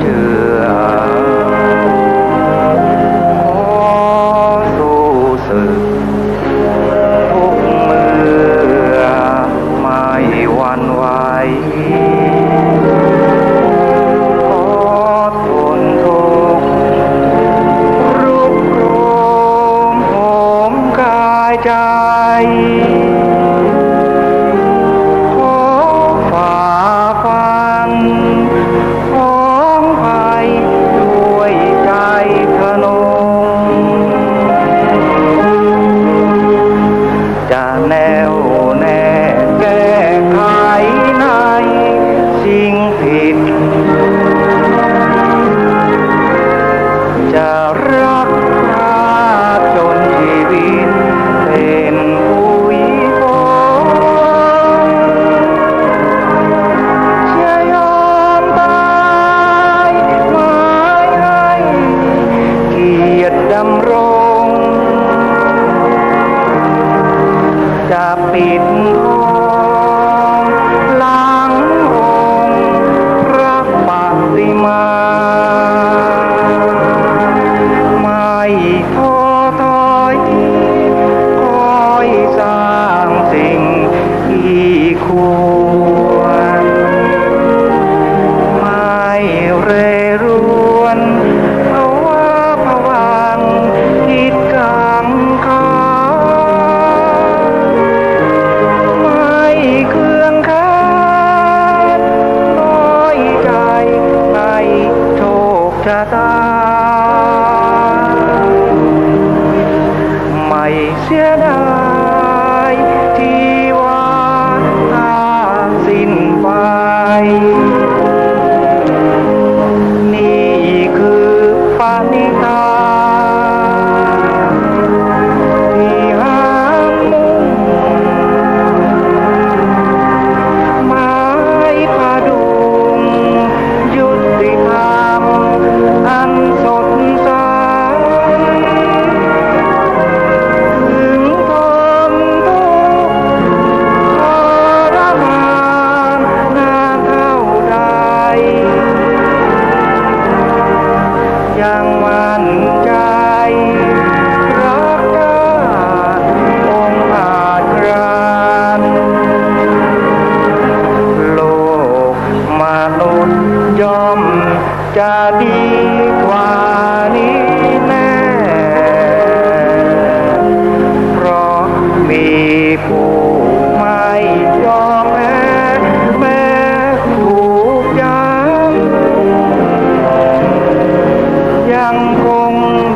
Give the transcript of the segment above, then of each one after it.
เถื่อสู้สึทุกเมือไม่หวั่นไหวขอทนทุกรุกรุมโหมกายใจ quisiera ยังมั่นใจ รักกล้องอาจกรานโลกมนุษย์ยอมจะดี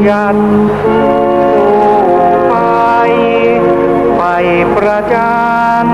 ยัดสู่ไปไปประจัน